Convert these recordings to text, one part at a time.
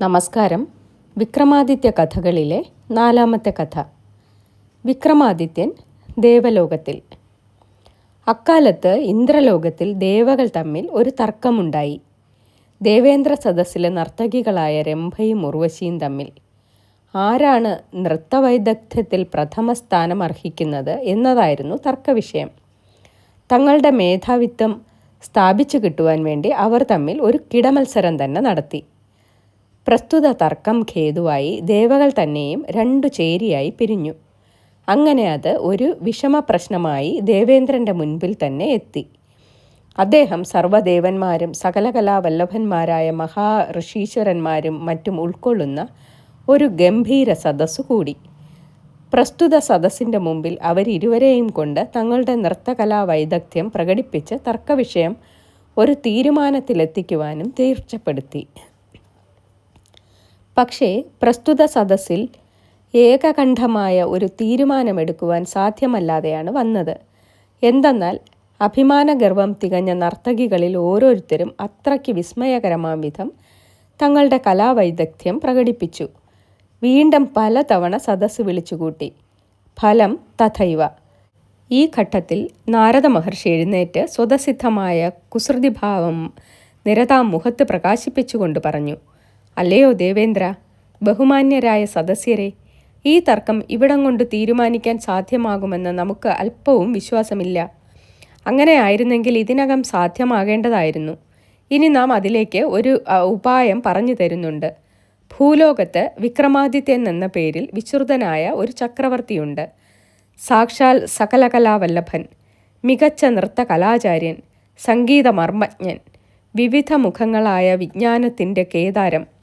നമസ്കാരം. വിക്രമാദിത്യ കഥകളിലെ നാലാമത്തെ കഥ. വിക്രമാദിത്യൻ ദേവലോകത്തിൽ. അക്കാലത്ത് ഇന്ദ്രലോകത്തിൽ ദേവകൾ തമ്മിൽ ഒരു തർക്കമുണ്ടായി. ദേവേന്ദ്ര സദസ്സിലെ നർത്തകികളായ രംഭയും ഉർവശിയും തമ്മിൽ. ആരാണ് നൃത്തവൈദഗ്ധ്യത്തിൽ പ്രഥമ സ്ഥാനം അർഹിക്കുന്നത് എന്നതായിരുന്നു തർക്കവിഷയം. തങ്ങളുടെ മേധാവിത്വം സ്ഥാപിച്ചു കിട്ടുവാൻ വേണ്ടി അവർ തമ്മിൽ ഒരു കിടമത്സരം തന്നെ നടത്തി. പ്രസ്തുത തർക്കം ഖേതുവായി ദേവകൾ തന്നെയും രണ്ടു ചേരിയായി പിരിഞ്ഞു. അങ്ങനെ അത് ഒരു വിഷമ പ്രശ്നമായി ദേവേന്ദ്രന്റെ മുൻപിൽ തന്നെ എത്തി. അദ്ദേഹം സർവദേവന്മാരും സകല കലാവല്ലഭന്മാരായ മഹാ ഋഷീശ്വരന്മാരും മറ്റും ഉൾക്കൊള്ളുന്ന ഒരു ഗംഭീര സദസ്സു കൂടി. പ്രസ്തുത സദസ്സിന്റെ മുമ്പിൽ അവരിരുവരെയും കൊണ്ട് തങ്ങളുടെ നൃത്തകലാ വൈദഗ്ധ്യം പ്രകടിപ്പിച്ച് തർക്കവിഷയം ഒരു തീരുമാനത്തിലെത്തിക്കുവാനും തീർച്ചപ്പെടുത്തി. പക്ഷേ പ്രസ്തുത സദസ്സിൽ ഏകകണ്ഠമായ ഒരു തീരുമാനമെടുക്കുവാൻ സാധ്യമല്ലാതെയാണ് വന്നത്. എന്തെന്നാൽ അഭിമാനഗർവം തികഞ്ഞ നർത്തകികളിൽ ഓരോരുത്തരും അത്രയ്ക്ക് വിസ്മയകരമാം വിധം തങ്ങളുടെ കലാവൈദഗ്ധ്യം പ്രകടിപ്പിച്ചു. വീണ്ടും പലതവണ സദസ്സ് വിളിച്ചുകൂട്ടി. ഫലം തഥൈവ. ഈ ഘട്ടത്തിൽ നാരദ മഹർഷി എഴുന്നേറ്റ് സ്വതസിദ്ധമായ കുസൃതിഭാവം നിരതാം മുഖത്ത് പ്രകാശിപ്പിച്ചുകൊണ്ട് പറഞ്ഞു. അല്ലയോ ദേവേന്ദ്ര? ബഹുമാന്യരായ സദസ്യരെ ഈ തർക്കം ഇവിടം കൊണ്ട് തീരുമാനിക്കാൻ സാധ്യമാകുമെന്ന് നമുക്ക് അല്പവും വിശ്വാസമില്ല. അങ്ങനെ ആയിരുന്നെങ്കിൽ ഇതിനകം സാധ്യമാകേണ്ടതായിരുന്നു. ഇനി നാം അതിലേക്ക് ഒരു ഉപായം പറഞ്ഞു തരുന്നുണ്ട്. ഭൂലോകത്ത് വിക്രമാദിത്യൻ എന്ന പേരിൽ വിശ്രുതനായ ഒരു ചക്രവർത്തിയുണ്ട്. സാക്ഷാൽ സകലകലാവല്ലഭൻ മികച്ച നൃത്ത കലാചാര്യൻ സംഗീതമർമ്മജ്ഞൻ വിവിധ മുഖങ്ങളായ വിജ്ഞാനത്തിന്റെ കേദാരം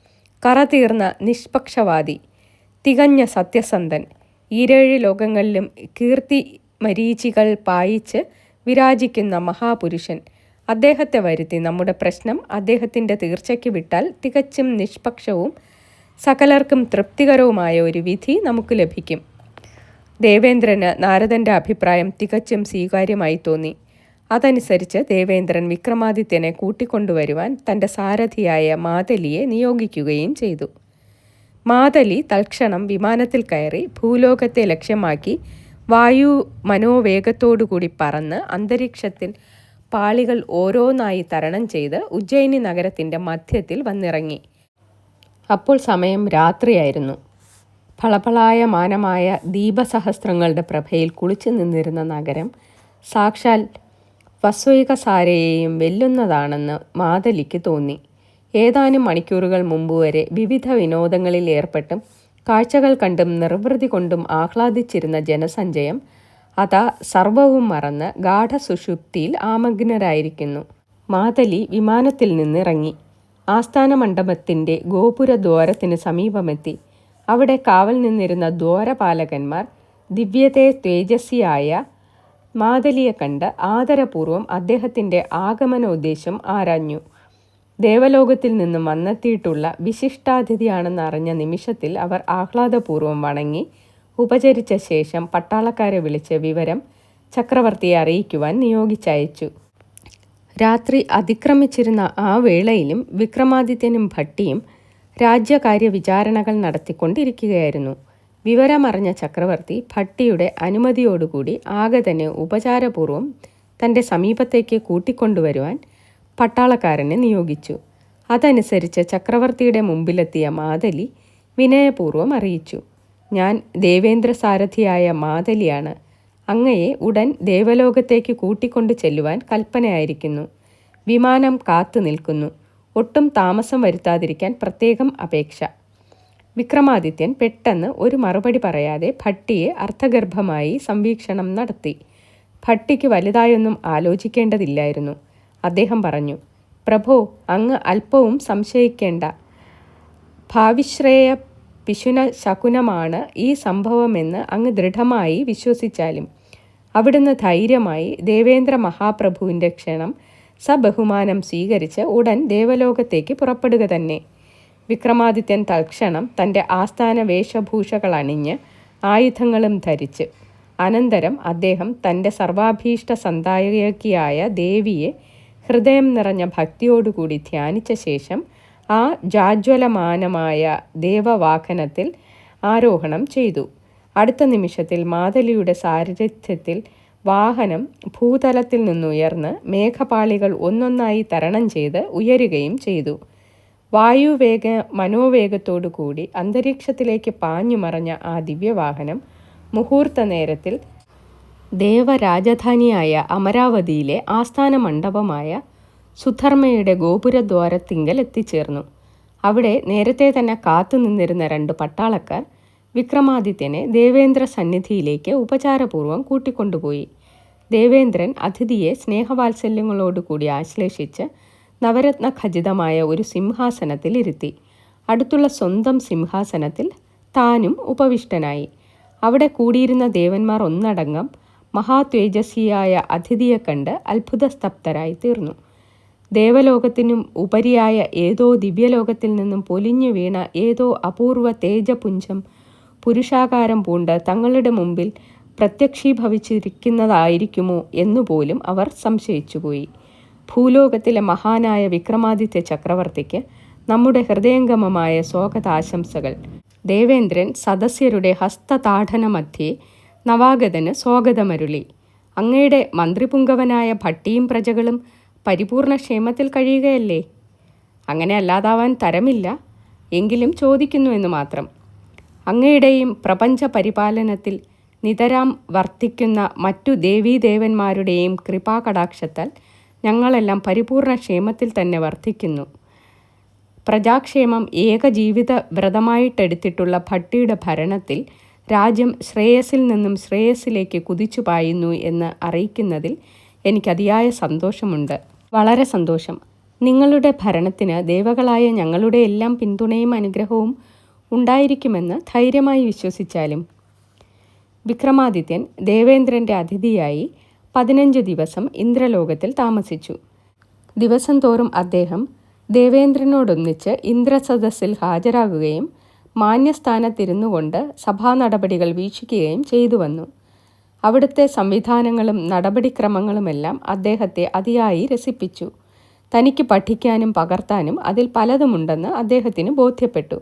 കറതീർന്ന നിഷ്പക്ഷവാദി തികഞ്ഞ സത്യസന്ധൻ ഈരേഴ് ലോകങ്ങളിലും കീർത്തി മരീചികൾ പായിച്ച് വിരാജിക്കുന്ന മഹാപുരുഷൻ. അദ്ദേഹത്തെ വരുത്തി നമ്മുടെ പ്രശ്നം അദ്ദേഹത്തിന്റെ തീർച്ചയ്ക്ക് വിട്ടാൽ തികച്ചും നിഷ്പക്ഷവും സകലർക്കും തൃപ്തികരവുമായ ഒരു വിധി നമുക്ക് ലഭിക്കും. ദേവേന്ദ്രന് നാരദന്റെ അഭിപ്രായം തികച്ചും സ്വീകാര്യമായി തോന്നി. അതനുസരിച്ച് ദേവേന്ദ്രൻ വിക്രമാദിത്യനെ കൂട്ടിക്കൊണ്ടുവരുവാൻ തന്റെ സാരഥിയായ മാതലിയെ നിയോഗിക്കുകയും ചെയ്തു. മാതലി തൽക്ഷണം വിമാനത്തിൽ കയറി ഭൂലോകത്തെ ലക്ഷ്യമാക്കി വായു മനോവേഗത്തോടുകൂടി പറന്ന് അന്തരീക്ഷത്തിൽ പാളികൾ ഓരോന്നായി തരണം ചെയ്ത് ഉജ്ജയിനി നഗരത്തിന്റെ മധ്യത്തിൽ വന്നിറങ്ങി. അപ്പോൾ സമയം രാത്രിയായിരുന്നു. ഫളഫളായമാനമായ ദീപസഹസ്രങ്ങളുടെ പ്രഭയിൽ കുളിച്ചു നിന്നിരുന്ന നഗരം സാക്ഷാൽ വസ്വൈകസാരയെയും വെല്ലുന്നതാണെന്ന് മാതലിക്ക് തോന്നി. ഏതാനും മണിക്കൂറുകൾ മുമ്പ് വരെ വിവിധ വിനോദങ്ങളിൽ ഏർപ്പെട്ടും കാഴ്ചകൾ കണ്ടും നിർവൃതി കൊണ്ടും ആഹ്ലാദിച്ചിരുന്ന ജനസഞ്ചയം അതാ സർവവും മറന്ന് ഗാഠസുഷുപ്തിയിൽ ആമഗ്നരായിരിക്കുന്നു. മാതലി വിമാനത്തിൽ നിന്നിറങ്ങി. ആസ്ഥാന മണ്ഡപത്തിന്റെ ഗോപുരദ്വാരത്തിന് സമീപമെത്തി. അവിടെ കാവൽ നിന്നിരുന്ന ദ്വാരപാലകന്മാർ ദിവ്യത്തെ തേജസ്വിയായ മാതലിയെ കണ്ട് ആദരപൂർവം അദ്ദേഹത്തിന്റെ ആഗമനോദ്ദേശം ആരാഞ്ഞു. ദേവലോകത്തിൽ നിന്നും വന്നെത്തിയിട്ടുള്ള വിശിഷ്ടാതിഥിയാണെന്ന് അറിഞ്ഞ നിമിഷത്തിൽ അവർ ആഹ്ലാദപൂർവം വണങ്ങി. ഉപചരിച്ച ശേഷം പട്ടാളക്കാരെ വിളിച്ച് വിവരം ചക്രവർത്തിയെ അറിയിക്കുവാൻ നിയോഗിച്ചയച്ചു. രാത്രി അതിക്രമിച്ചിരുന്ന ആ വേളയിലും വിക്രമാദിത്യനും ഭട്ടിയും രാജ്യകാര്യ വിചാരണകൾ നടത്തിക്കൊണ്ടിരിക്കുകയായിരുന്നു. വിവരമറിഞ്ഞ ചക്രവർത്തി ഭട്ടിയുടെ അനുമതിയോടുകൂടി ആകെ തന്നെ ഉപചാരപൂർവം തന്റെ സമീപത്തേക്ക് കൂട്ടിക്കൊണ്ടുവരുവാൻ പട്ടാളക്കാരനെ നിയോഗിച്ചു. അതനുസരിച്ച് ചക്രവർത്തിയുടെ മുമ്പിലെത്തിയ മാതലി വിനയപൂർവം അറിയിച്ചു. ഞാൻ ദേവേന്ദ്ര സാരഥിയായ മാതലിയാണ്. അങ്ങയെ ഉടൻ ദേവലോകത്തേക്ക് കൂട്ടിക്കൊണ്ടു ചെല്ലുവാൻ കൽപ്പനയായിരിക്കുന്നു. വിമാനം കാത്തു നിൽക്കുന്നു. ഒട്ടും താമസം വരുത്താതിരിക്കാൻ പ്രത്യേകം അപേക്ഷ. വിക്രമാദിത്യൻ പെട്ടെന്ന് ഒരു മറുപടി പറയാതെ ഭട്ടിയെ അർത്ഥഗർഭമായി സംവീക്ഷണം നടത്തി. ഭട്ടിക്ക് വലുതായൊന്നും ആലോചിക്കേണ്ടതില്ലായിരുന്നു. അദ്ദേഹം പറഞ്ഞു പ്രഭോ അങ്ങ് അല്പവും സംശയിക്കേണ്ട. ഭാവിശ്രേയ പിശുന ശകുനമാണ് ഈ സംഭവമെന്ന് അങ്ങ് ദൃഢമായി വിശ്വസിച്ചാലും. അവിടുന്ന് ധൈര്യമായി ദേവേന്ദ്ര മഹാപ്രഭുവിന്റെ ക്ഷണം സബഹുമാനം സ്വീകരിച്ച് ഉടൻ ദേവലോകത്തേക്ക് പുറപ്പെടുക തന്നെ. വിക്രമാദിത്യൻ തൽക്ഷണം തന്റെ ആസ്ഥാന വേഷഭൂഷകൾ അണിഞ്ഞ് ആയുധങ്ങളും ധരിച്ച് അനന്തരം അദ്ദേഹം തന്റെ സർവാഭീഷ്ട സന്തായകിയായ ദേവിയെ ഹൃദയം നിറഞ്ഞ ഭക്തിയോടുകൂടി ധ്യാനിച്ച ശേഷം ആ ജാജ്വലമാനമായ ദേവവാഹനത്തിൽ ആരോഹണം ചെയ്തു. അടുത്ത നിമിഷത്തിൽ മാതലിയുടെ സാരഥ്യത്തിൽ വാഹനം ഭൂതലത്തിൽ നിന്നുയർന്ന് മേഘപാളികൾ ഒന്നൊന്നായി തരണം ചെയ്ത് ഉയരുകയും ചെയ്തു. വായുവേഗ മനോവേഗത്തോടു കൂടി അന്തരീക്ഷത്തിലേക്ക് പാഞ്ഞു മറഞ്ഞ ആ ദിവ്യവാഹനം മുഹൂർത്ത നേരത്തിൽ ദേവരാജധാനിയായ അമരാവതിയിലെ ആസ്ഥാന മണ്ഡപമായ സുധർമ്മയുടെ ഗോപുരദ്വാരത്തിങ്കൽ എത്തിച്ചേർന്നു അവിടെ നേരത്തെ തന്നെ കാത്തു നിന്നിരുന്ന രണ്ട് പട്ടാളക്കാർ വിക്രമാദിത്യനെ ദേവേന്ദ്ര സന്നിധിയിലേക്ക് ഉപചാരപൂർവം കൂട്ടിക്കൊണ്ടുപോയി. ദേവേന്ദ്രൻ അതിഥിയെ സ്നേഹവാത്സല്യങ്ങളോടുകൂടി ആശ്ലേഷിച്ച് നവരത്ന ഖചിതമായ ഒരു സിംഹാസനത്തിൽ ഇരുത്തി അടുത്തുള്ള സ്വന്തം സിംഹാസനത്തിൽ താനും ഉപവിഷ്ടനായി. അവിടെ കൂടിയിരുന്ന ദേവന്മാർ ഒന്നടങ്കം മഹാതേജസ്വിയായ അതിഥിയെ കണ്ട് അത്ഭുതസ്തബ്ധരായി തീർന്നു. ദേവലോകത്തിനും ഉപരിയായ ഏതോ ദിവ്യലോകത്തിൽ നിന്നും പൊലിഞ്ഞു വീണ ഏതോ അപൂർവ തേജപുഞ്ചം പുരുഷാകാരം പൂണ്ട് തങ്ങളുടെ മുമ്പിൽ പ്രത്യക്ഷീഭവിച്ചിരിക്കുന്നതായിരിക്കുമോ എന്നുപോലും അവർ സംശയിച്ചുപോയി. ഭൂലോകത്തിലെ മഹാനായ വിക്രമാദിത്യ ചക്രവർത്തിക്ക് നമ്മുടെ ഹൃദയംഗമമായ സ്വാഗതാശംസകൾ. ദേവേന്ദ്രൻ സദസ്യരുടെ ഹസ്തതാഠന മധ്യേ നവാഗതന് സ്വാഗതമരുളി. അങ്ങയുടെ മന്ത്രിപുങ്കവനായ ഭട്ടിയും പ്രജകളും പരിപൂർണ ക്ഷേമത്തിൽ കഴിയുകയല്ലേ? അങ്ങനെ അല്ലാതാവാൻ തരമില്ല എങ്കിലും ചോദിക്കുന്നു എന്ന് മാത്രം. അങ്ങയുടെയും പ്രപഞ്ച പരിപാലനത്തിൽ നിതരാം വർത്തിക്കുന്ന മറ്റു ദേവീദേവന്മാരുടെയും കൃപാകടാക്ഷത്താൽ ഞങ്ങളെല്ലാം പരിപൂർണ ക്ഷേമത്തിൽ തന്നെ വർദ്ധിക്കുന്നു പ്രജാക്ഷേമം ഏക ജീവിത വ്രതമായിട്ടെടുത്തിട്ടുള്ള ഭട്ടിയുടെ ഭരണത്തിൽ രാജ്യം ശ്രേയസിൽ നിന്നും ശ്രേയസിലേക്ക് കുതിച്ചു പായുന്നു എന്ന് അറിയിക്കുന്നതിൽ എനിക്ക് അതിയായ സന്തോഷമുണ്ട്. വളരെ സന്തോഷം. നിങ്ങളുടെ ഭരണത്തിന് ദേവകളായ ഞങ്ങളുടെ എല്ലാം പിന്തുണയും അനുഗ്രഹവും ഉണ്ടായിരിക്കുമെന്ന് ധൈര്യമായി വിശ്വസിച്ചാലും. വിക്രമാദിത്യൻ ദേവേന്ദ്രന്റെ അതിഥിയായി പതിനഞ്ച് ദിവസം ഇന്ദ്രലോകത്തിൽ താമസിച്ചു. ദിവസം തോറും അദ്ദേഹം ദേവേന്ദ്രനോടൊന്നിച്ച് ഇന്ദ്രസദസ്സിൽ ഹാജരാകുകയും മാന്യസ്ഥാനത്തിരുന്നു കൊണ്ട് സഭാ നടപടികൾ വീക്ഷിക്കുകയും ചെയ്തു വന്നു. അവിടുത്തെ സംവിധാനങ്ങളും നടപടിക്രമങ്ങളുമെല്ലാം അദ്ദേഹത്തെ അതിയായി രസിപ്പിച്ചു. തനിക്ക് പഠിക്കാനും പകർത്താനും അതിൽ പലതുമുണ്ടെന്ന് അദ്ദേഹത്തിന് ബോധ്യപ്പെട്ടു.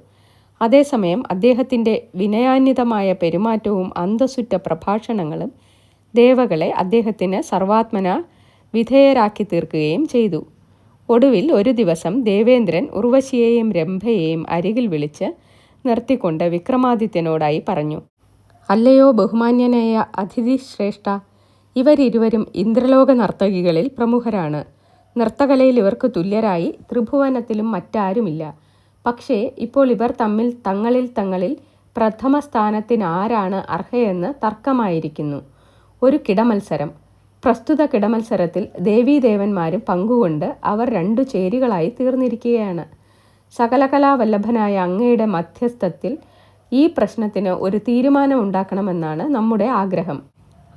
അതേസമയം അദ്ദേഹത്തിന്റെ വിനയാന്വിതമായ പെരുമാറ്റവും അന്തസുറ്റ പ്രഭാഷണങ്ങളും ദേവകളെ അദ്ദേഹത്തിന് സർവാത്മന വിധേയരാക്കി തീർക്കുകയും ചെയ്തു. ഒടുവിൽ ഒരു ദിവസം ദേവേന്ദ്രൻ ഉർവശിയെയും രംഭയെയും അരികിൽ വിളിച്ച് നിർത്തിക്കൊണ്ട് വിക്രമാദിത്യനോടായി പറഞ്ഞു അല്ലയോ ബഹുമാന്യനായ അതിഥി ശ്രേഷ്ഠ ഇവരിരുവരും ഇന്ദ്രലോക നർത്തകികളിൽ പ്രമുഖരാണ്. നൃത്തകലയിൽ ഇവർക്ക് തുല്യരായി ത്രിഭുവനത്തിലും മറ്റാരുമില്ല. പക്ഷേ ഇപ്പോൾ ഇവർ തമ്മിൽ തങ്ങളിൽ തങ്ങളിൽ പ്രഥമ സ്ഥാനത്തിന് ആരാണ് അർഹയെന്ന് തർക്കമായിരിക്കുന്നു. ഒരു കിടമത്സരം. പ്രസ്തുത കിടമത്സരത്തിൽ ദേവീദേവന്മാരും പങ്കുകൊണ്ട് അവർ രണ്ടു ചേരികളായി തീർന്നിരിക്കുകയാണ്. സകലകലാവല്ലഭനായ അങ്ങയുടെ മധ്യസ്ഥത്തിൽ ഈ പ്രശ്നത്തിന് ഒരു തീരുമാനമുണ്ടാക്കണമെന്നാണ് നമ്മുടെ ആഗ്രഹം.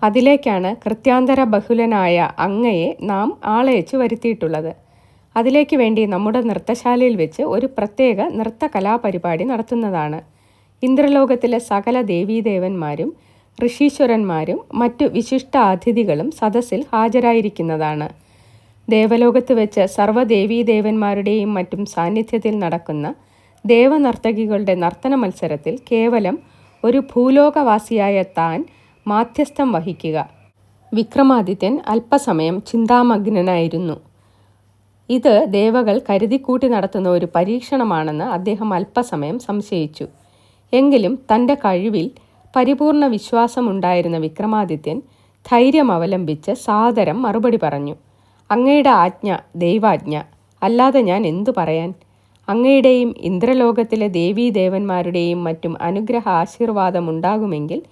അതിലേക്കാണ് കൃത്യാന്തര ബഹുലനായ അങ്ങയെ നാം ആളയച്ച് വരുത്തിയിട്ടുള്ളത്. അതിലേക്ക് വേണ്ടി നമ്മുടെ നൃത്തശാലയിൽ വെച്ച് ഒരു പ്രത്യേക നൃത്ത കലാപരിപാടി നടത്തുന്നതാണ്. ഇന്ദ്രലോകത്തിലെ സകല ദേവീദേവന്മാരും ഋഷീശ്വരന്മാരും മറ്റു വിശിഷ്ട അതിഥികളും സദസ്സിൽ ഹാജരായിരിക്കുന്നതാണ്. ദേവലോകത്ത് വെച്ച് സർവദേവീദേവന്മാരുടെയും മറ്റും സാന്നിധ്യത്തിൽ നടക്കുന്ന ദേവനർത്തകികളുടെ നർത്തന മത്സരത്തിൽ കേവലം ഒരു ഭൂലോകവാസിയായ താൻ മാധ്യസ്ഥം വഹിക്കുക. വിക്രമാദിത്യൻ അല്പസമയം ചിന്താമഗ്നനായിരുന്നു. ഇത് ദേവകൾ കരുതിക്കൂട്ടി നടത്തുന്ന ഒരു പരീക്ഷണമാണെന്ന് അദ്ദേഹം അല്പസമയം സംശയിച്ചു. എങ്കിലും തന്റെ കഴിവിൽ പരിപൂർണ വിശ്വാസമുണ്ടായിരുന്ന വിക്രമാദിത്യൻ ധൈര്യം അവലംബിച്ച് സാദരം മറുപടി പറഞ്ഞു അങ്ങയുടെ ആജ്ഞ ദൈവാജ്ഞ അല്ലാതെ ഞാൻ എന്തു പറയാൻ? അങ്ങയുടെയും ഇന്ദ്രലോകത്തിലെ ദേവീദേവന്മാരുടെയും മറ്റും അനുഗ്രഹ ആശീർവാദമുണ്ടാകുമെങ്കിൽ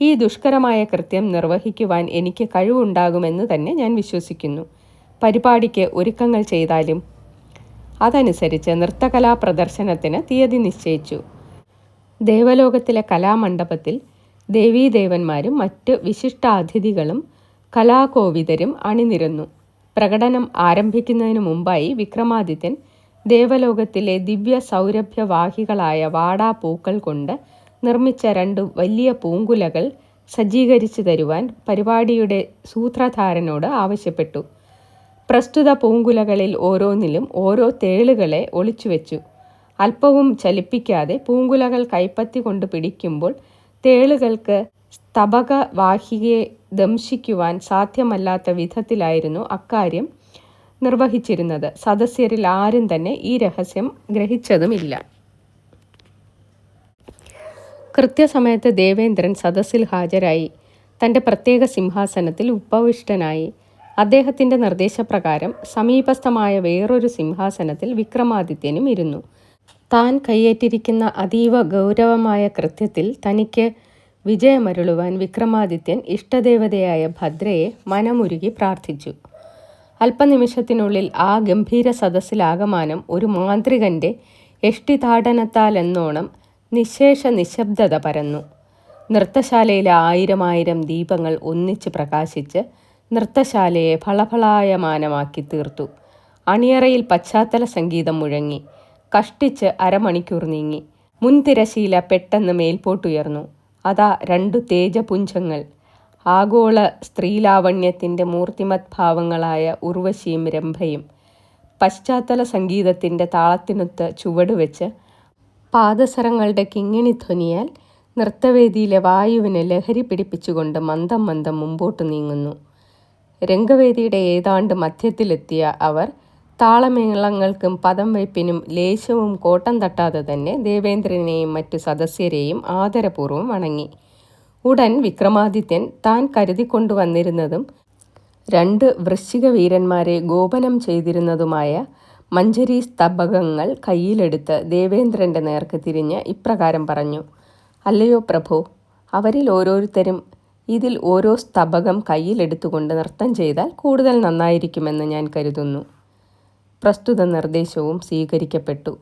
ഈ ദുഷ്കരമായ കൃത്യം നിർവഹിക്കുവാൻ എനിക്ക് കഴിവുണ്ടാകുമെന്ന് തന്നെ ഞാൻ വിശ്വസിക്കുന്നു. പരിപാടിക്ക് ഒരുക്കങ്ങൾ ചെയ്താലും അതനുസരിച്ച് നൃത്തകലാ പ്രദർശനത്തിന് തീയതി നിശ്ചയിച്ചു. ദേവലോകത്തിലെ കലാമണ്ഡപത്തിൽ ദേവീദേവന്മാരും മറ്റ് വിശിഷ്ടാതിഥികളും കലാകോവിതരും അണിനിരന്നു. പ്രകടനം ആരംഭിക്കുന്നതിനു മുമ്പായി വിക്രമാദിത്യൻ ദേവലോകത്തിലെ ദിവ്യ സൗരഭ്യവാഹികളായ വാടാപ്പൂക്കൾ കൊണ്ട് നിർമ്മിച്ച രണ്ട് വലിയ പൂങ്കുലകൾ സജ്ജീകരിച്ചു തരുവാൻ പരിപാടിയുടെ സൂത്രധാരനോട് ആവശ്യപ്പെട്ടു. പ്രസ്തുത പൂങ്കുലകളിൽ ഓരോന്നിലും ഓരോ തേളുകളെ ഒളിച്ചുവെച്ചു. അല്പവും ചലിപ്പിക്കാതെ പൂങ്കുലകൾ കൈപ്പത്തി കൊണ്ട് പിടിക്കുമ്പോൾ തേളുകൾക്ക് സ്തബക വാഹികയെ ദംശിക്കുവാൻ സാധ്യമല്ലാത്ത വിധത്തിലായിരുന്നു അക്കാര്യം നിർവഹിച്ചിരുന്നത്. സദസ്യരിൽ ആരും തന്നെ ഈ രഹസ്യം ഗ്രഹിച്ചതുമില്ല. കൃത്യസമയത്ത് ദേവേന്ദ്രൻ സദസ്സിൽ ഹാജരായി. തന്റെ പ്രത്യേക സിംഹാസനത്തിൽ ഉപവിഷ്ടനായി അദ്ദേഹത്തിന്റെ നിർദ്ദേശപ്രകാരം സമീപസ്ഥമായ വേറൊരു സിംഹാസനത്തിൽ വിക്രമാദിത്യനും ഇരുന്നു. താൻ കൈയേറ്റിരിക്കുന്ന അതീവ ഗൗരവമായ കൃത്യത്തിൽ തനിക്ക് വിജയമരുളുവാൻ വിക്രമാദിത്യൻ ഇഷ്ടദേവതയായ ഭദ്രയെ മനമുരുകി പ്രാർത്ഥിച്ചു. അല്പനിമിഷത്തിനുള്ളിൽ ആ ഗംഭീര സദസ്സിലാകമാനം ഒരു മാന്ത്രികന്റെ എഷ്ടിതാടനത്താലെന്നോണം നിശേഷ നിശബ്ദത പരന്നു. നൃത്തശാലയിലെ ആയിരം ആയിരം ദീപങ്ങൾ ഒന്നിച്ച് പ്രകാശിച്ച് നൃത്തശാലയെ ഫളഫളായമാനമാക്കി തീർത്തു. അണിയറയിൽ പശ്ചാത്തല സംഗീതം മുഴങ്ങി. കഷ്ടിച്ച് അരമണിക്കൂർ നീങ്ങി. മുൻതിരശീല പെട്ടെന്ന് മേൽപോട്ടുയർന്നു. അതാ രണ്ടു തേജപുഞ്ചങ്ങൾ. ആഗോള സ്ത്രീലാവണ്യത്തിന്റെ മൂർത്തിമത് ഭാവങ്ങളായ ഉർവശിയും രംഭയും പശ്ചാത്തല സംഗീതത്തിന്റെ താളത്തിനൊത്ത് ചുവടുവെച്ച് പാദസരങ്ങളുടെ കിങ്ങിണി ധ്വനിയാൽ നൃത്തവേദിയിലെ വായുവിനെ ലഹരി പിടിപ്പിച്ചുകൊണ്ട് മന്ദം മന്ദം മുമ്പോട്ട് നീങ്ങുന്നു. രംഗവേദിയുടെ ഏതാണ്ട് മധ്യത്തിലെത്തിയ അവർ താളമേളങ്ങൾക്കും പദം വയ്പ്പിനും ലേശവും കോട്ടം തട്ടാതെ തന്നെ ദേവേന്ദ്രനെയും മറ്റു സദസ്യരെയും ആദരപൂർവം വണങ്ങി. ഉടൻ വിക്രമാദിത്യൻ താൻ കരുതിക്കൊണ്ടുവന്നിരുന്നതും രണ്ട് വൃശ്ചിക വീരന്മാരെ ഗോപനം ചെയ്തിരുന്നതുമായ മഞ്ചരി സ്തബകങ്ങൾ കയ്യിലെടുത്ത് ദേവേന്ദ്രന്റെ നേർക്ക് തിരിഞ്ഞ് ഇപ്രകാരം പറഞ്ഞു അല്ലയോ പ്രഭു അവരിൽ ഓരോരുത്തരും ഇതിൽ ഓരോ സ്തബകം കയ്യിലെടുത്തുകൊണ്ട് നൃത്തം ചെയ്താൽ കൂടുതൽ നന്നായിരിക്കുമെന്ന് ഞാൻ കരുതുന്നു. പ്രസ്തുത നിർദ്ദേശവും സ്വീകരിക്കപ്പെട്ടു.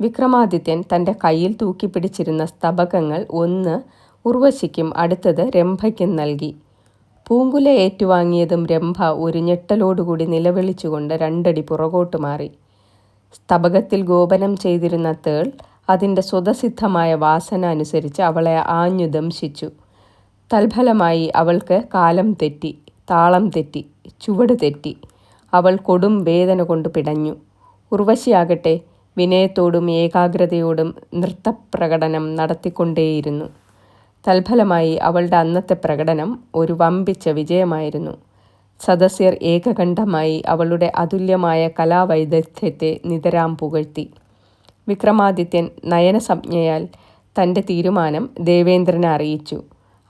വിക്രമാദിത്യൻ തന്റെ കയ്യിൽ തൂക്കിപ്പിടിച്ചിരുന്ന സ്തബകങ്ങൾ ഒന്ന് ഉർവശിക്കും അടുത്തത് രംഭയ്ക്കും നൽകി. പൂങ്കുല ഏറ്റുവാങ്ങിയതും രംഭ ഒരു ഞെട്ടലോടുകൂടി നിലവിളിച്ചുകൊണ്ട് രണ്ടടി പുറകോട്ട് മാറി. സ്തബകത്തിൽ ഗോപനം ചെയ്തിരുന്ന തേൾ അതിന്റെ സ്വതസിദ്ധമായ വാസന അനുസരിച്ച് അവളെ ആഞ്ഞു ദംശിച്ചു. തൽഫലമായി അവൾക്ക് കാലം തെറ്റി താളം തെറ്റി ചുവട് തെറ്റി. അവൾ കൊടും വേദന കൊണ്ട് പിടഞ്ഞു. ഉർവശിയാകട്ടെ വിനയത്തോടും ഏകാഗ്രതയോടും നൃത്തപ്രകടനം നടത്തിക്കൊണ്ടേയിരുന്നു. തൽഫലമായി അവളുടെ അന്നത്തെ പ്രകടനം ഒരു വമ്പിച്ച വിജയമായിരുന്നു. സദസ്യർ ഏകകണ്ഠമായി അവളുടെ അതുല്യമായ കലാവൈദഗ്ധ്യത്തെ നിതരാം പുകഴ്ത്തി. വിക്രമാദിത്യൻ നയനസംജ്ഞയാൽ തന്റെ തീരുമാനം ദേവേന്ദ്രനെ അറിയിച്ചു.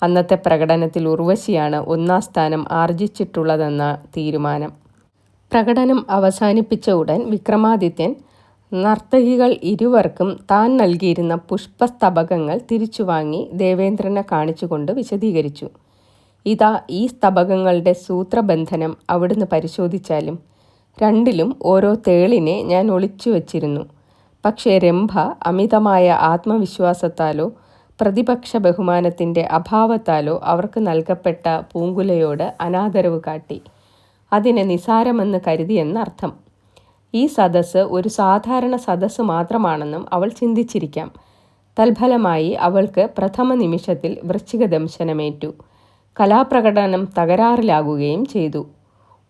അന്നത്തെ പ്രകടനത്തിൽ ഉർവശിയാണ് ഒന്നാം സ്ഥാനം ആർജിച്ചിട്ടുള്ളതെന്ന തീരുമാനം. പ്രകടനം അവസാനിപ്പിച്ച ഉടൻ വിക്രമാദിത്യൻ നർത്തകികൾ ഇരുവർക്കും താൻ നൽകിയിരുന്ന പുഷ്പസ്തബകങ്ങൾ തിരിച്ചുവാങ്ങി ദേവേന്ദ്രനെ കാണിച്ചുകൊണ്ട് വിശദീകരിച്ചു. ഇതാ ഈ സ്തബകങ്ങളുടെ സൂത്രബന്ധനം അവിടുന്ന് പരിശോധിച്ചാലും രണ്ടിലും ഓരോ തേളിനെ ഞാൻ ഒളിച്ചു വച്ചിരുന്നു. പക്ഷേ രംഭ അമിതമായ ആത്മവിശ്വാസത്താലോ പ്രതിപക്ഷ ബഹുമാനത്തിന്റെ അഭാവത്താലോ അവർക്ക് നൽകപ്പെട്ട പൂങ്കുലയോട് അനാദരവ് കാട്ടി. അതിനെ നിസാരമെന്ന് കരുതിയെന്നർത്ഥം. ഈ സദസ്സ് ഒരു സാധാരണ സദസ്സ് മാത്രമാണെന്നും അവൾ ചിന്തിച്ചിരിക്കാം. തൽഫലമായി അവൾക്ക് പ്രഥമ നിമിഷത്തിൽ വൃശ്ചിക ദംശനമേറ്റു. കലാപ്രകടനം തകരാറിലാകുകയും ചെയ്തു.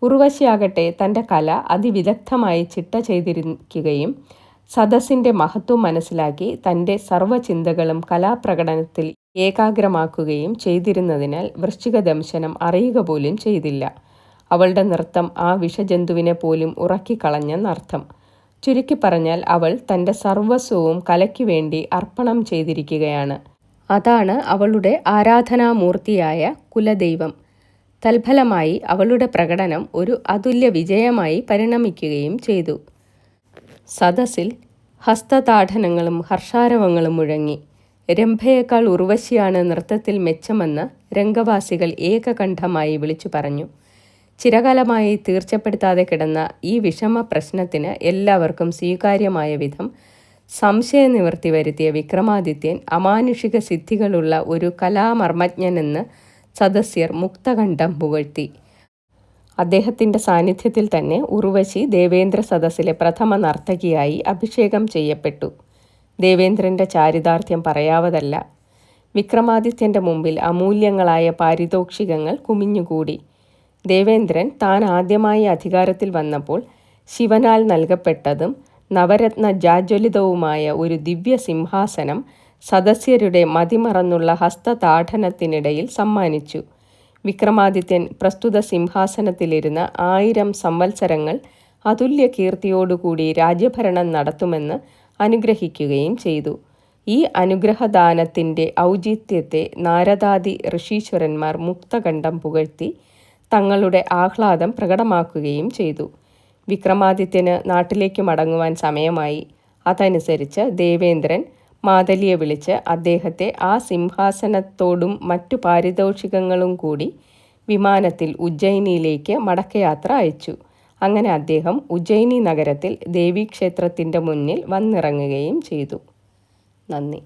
ഉർവശിയാകട്ടെ തന്റെ കല അതിവിദഗ്ധമായി ചിട്ട ചെയ്തിരിക്കുകയും സദസ്സിന്റെ മഹത്വം മനസ്സിലാക്കി തന്റെ സർവചിന്തകളും കലാപ്രകടനത്തിൽ ഏകാഗ്രമാക്കുകയും ചെയ്തിരുന്നതിനാൽ വൃശ്ചിക ദംശനം അറിയുക പോലും ചെയ്തില്ല. അവളുടെ നൃത്തം ആ വിഷജന്തുവിനെ പോലും ഉറക്കിക്കളഞ്ഞെന്നർത്ഥം. ചുരുക്കി പറഞ്ഞാൽ അവൾ തന്റെ സർവസ്വവും കലയ്ക്കു വേണ്ടി അർപ്പണം ചെയ്തിരിക്കുകയാണ്. അതാണ് അവളുടെ ആരാധനാമൂർത്തിയായ കുലദൈവം. തൽഫലമായി അവളുടെ പ്രകടനം ഒരു അതുല്യ വിജയമായി പരിണമിക്കുകയും ചെയ്തു. സദസ്സിൽ ഹസ്തതാഠനങ്ങളും ഹർഷാരവങ്ങളും മുഴങ്ങി. രംഭയേക്കാൾ ഉർവശിയാണ് നൃത്തത്തിൽ മെച്ചമെന്ന് രംഗവാസികൾ ഏകകണ്ഠമായി വിളിച്ചു പറഞ്ഞു. ചിരകാലമായി തീർച്ചപ്പെടുത്താതെ കിടന്ന ഈ വിഷമ പ്രശ്നത്തിന് എല്ലാവർക്കും സ്വീകാര്യമായ വിധം സംശയനിവൃത്തി വരുത്തിയ വിക്രമാദിത്യൻ അമാനുഷിക സിദ്ധികളുള്ള ഒരു കലാമർമ്മജ്ഞനെന്ന് സദസ്യർ മുക്തകണ്ഠം പുകഴ്ത്തി. അദ്ദേഹത്തിന്റെ സാന്നിധ്യത്തിൽ തന്നെ ഉർവശി ദേവേന്ദ്ര സദസ്സിലെ പ്രഥമ നർത്തകിയായി അഭിഷേകം ചെയ്യപ്പെട്ടു. ദേവേന്ദ്രന്റെ ചാരിതാർത്ഥ്യം പറയാവതല്ല. വിക്രമാദിത്യന്റെ മുമ്പിൽ അമൂല്യങ്ങളായ പാരിതോഷികങ്ങൾ കുമിഞ്ഞുകൂടി. ദേവേന്ദ്രൻ താൻ ആദ്യമായി അധികാരത്തിൽ വന്നപ്പോൾ ശിവനാൽ നൽകപ്പെട്ടതും നവരത്ന ജാജ്വലിതവുമായ ഒരു ദിവ്യ സിംഹാസനം സദസ്യരുടെ മതിമറന്നുള്ള ഹസ്തതാഠനത്തിനിടയിൽ സമ്മാനിച്ചു. വിക്രമാദിത്യൻ പ്രസ്തുത സിംഹാസനത്തിലിരുന്ന ആയിരം സംവത്സരങ്ങൾ അതുല്യ കീർത്തിയോടുകൂടി രാജ്യഭരണം നടത്തുമെന്ന് അനുഗ്രഹിക്കുകയും ചെയ്തു. ഈ അനുഗ്രഹദാനത്തിന്റെ ഔചിത്യത്തെ നാരദാദി ഋഷീശ്വരന്മാർ മുക്തകണ്ഠം പുകഴ്ത്തി തങ്ങളുടെ ആഹ്ലാദം പ്രകടമാക്കുകയും ചെയ്തു. വിക്രമാദിത്യന് നാട്ടിലേക്ക് മടങ്ങുവാൻ സമയമായി. അതനുസരിച്ച് ദേവേന്ദ്രൻ മാതലിയെ വിളിച്ച് അദ്ദേഹത്തെ ആ സിംഹാസനത്തോടും മറ്റു പാരിതോഷികങ്ങളും കൂടി വിമാനത്തിൽ ഉജ്ജയിനിയിലേക്ക് മടക്കയാത്ര അയച്ചു. അങ്ങനെ അദ്ദേഹം ഉജ്ജയിനി നഗരത്തിൽ ദേവീക്ഷേത്രത്തിന്റെ മുന്നിൽ വന്നിറങ്ങുകയും ചെയ്തു. നന്ദി.